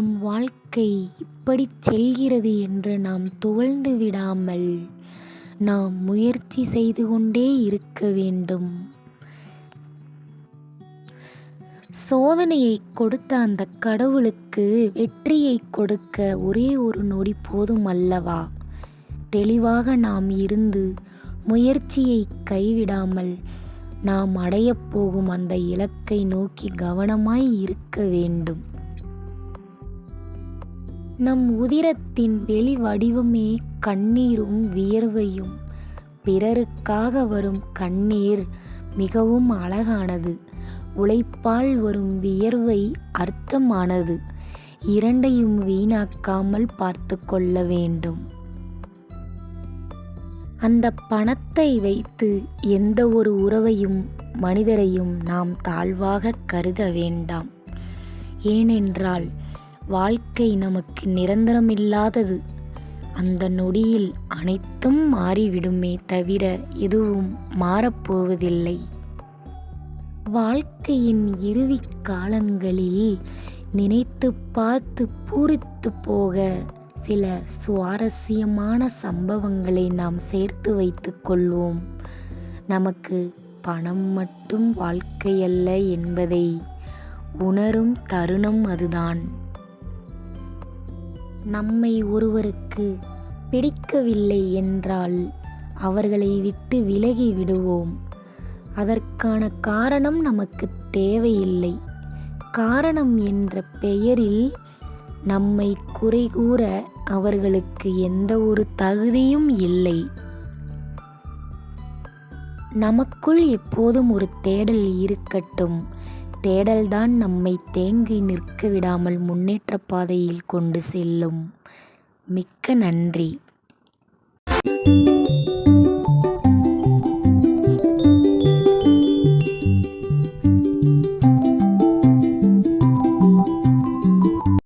நம் வாழ்க்கை இப்படி செல்கிறது என்று நாம் துவழ்ந்து விடாமல் நாம் முயற்சி செய்து கொண்டே இருக்க வேண்டும். சோதனையை கொடுத்த அந்த கடவுளுக்கு வெற்றியை கொடுக்க ஒரே ஒரு நொடி போதும் அல்லவா? தெளிவாக நாம் இருந்து முயற்சியை கைவிடாமல் நாம் அடையப் போகும் அந்த இலக்கை நோக்கி கவனமாய் இருக்க வேண்டும். நம் உதிரத்தின் வெளி வடிவமே கண்ணீரும் வியர்வையும். பிறருக்காக வரும் கண்ணீர் மிகவும் அழகானது. உழைப்பால் வரும் வியர்வை அர்த்தமானது. இரண்டையும் வீணாக்காமல் பார்த்து கொள்ள வேண்டும். அந்த பணத்தை வைத்து எந்த ஒரு உறவையும் மனிதரையும் நாம் தாழ்வாக கருத வேண்டாம். ஏனென்றால் வாழ்க்கை நமக்கு நிரந்தரமில்லாதது. அந்த நொடியில் அனைத்தும் மாறிவிடுமே தவிர எதுவும் மாறப்போவதில்லை. வாழ்க்கையின் இறுதி காலங்களில் நினைத்து பார்த்து பூரித்து போக சில சுவாரஸ்யமான சம்பவங்களை நாம் சேர்த்து வைத்து கொள்வோம். நமக்கு பணம் மட்டும் வாழ்க்கையல்ல என்பதை உணரும் தருணம் அதுதான். நம்மை ஒருவருக்கு பிடிக்கவில்லை என்றால் அவர்களை விட்டு விலகி விடுவோம். அதற்கான காரணம் நமக்கு தேவையில்லை. காரணம் என்ற பெயரில் நம்மை குறை கூற அவர்களுக்கு எந்த ஒரு தகுதியும் இல்லை. நமக்குள் எப்போதும் ஒரு தேடல் இருக்கட்டும். தேடல்தான் நம்மை தேங்கி நிற்க விடாமல் முன்னேற்ற பாதையில் கொண்டு செல்லும். மிக்க நன்றி. thank you